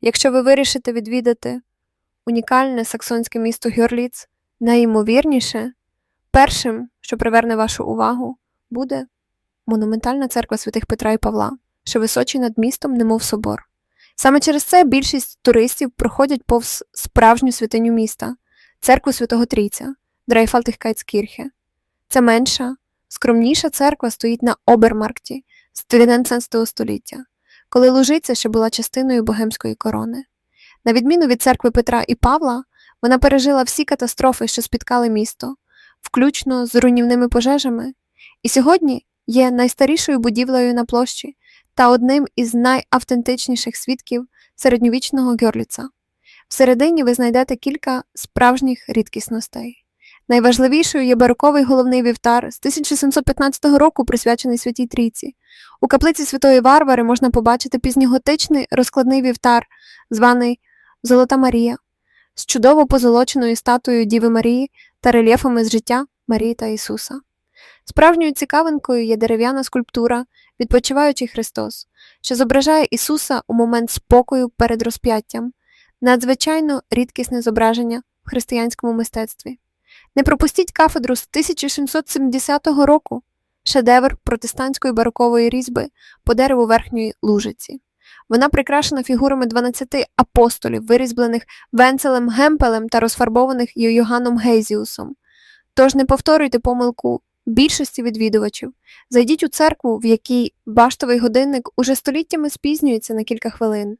Якщо ви вирішите відвідати унікальне саксонське місто Гьорліц, найімовірніше, першим, що приверне вашу увагу, буде монументальна церква святих Петра і Павла, що височить над містом, немов собор. Саме через це більшість туристів проходять повз справжню святиню міста церкву Святого Трійця, Дрейфалтихкайтскірхе. Це менша, скромніша церква стоїть на Обермаркті з 19 століття, коли Лужиця ще була частиною богемської корони. На відміну від церкви Петра і Павла, вона пережила всі катастрофи, що спіткали місто, включно з руйнівними пожежами, і сьогодні є найстарішою будівлею на площі та одним із найавтентичніших свідків середньовічного Гьорліца. Всередині ви знайдете кілька справжніх рідкісностей. Найважливішою є бароковий головний вівтар з 1715 року, присвячений Святій Трійці. У каплиці Святої Варвари можна побачити пізньоготичний розкладний вівтар, званий Золота Марія, з чудово позолоченою статуєю Діви Марії та рельєфами з життя Марії та Ісуса. Справжньою цікавинкою є дерев'яна скульптура Відпочиваючий Христос, що зображає Ісуса у момент спокою перед розп'яттям, надзвичайно рідкісне зображення в християнському мистецтві. Не пропустіть кафедру з 1770 року, шедевр протестантської барокової різьби по дереву верхньої лужиці. Вона прикрашена фігурами 12 апостолів, вирізблених Венцелем Гемпелем та розфарбованих Йоганном Гейзіусом. Тож не повторюйте помилку більшості відвідувачів. Зайдіть у церкву, в якій баштовий годинник уже століттями спізнюється на кілька хвилин.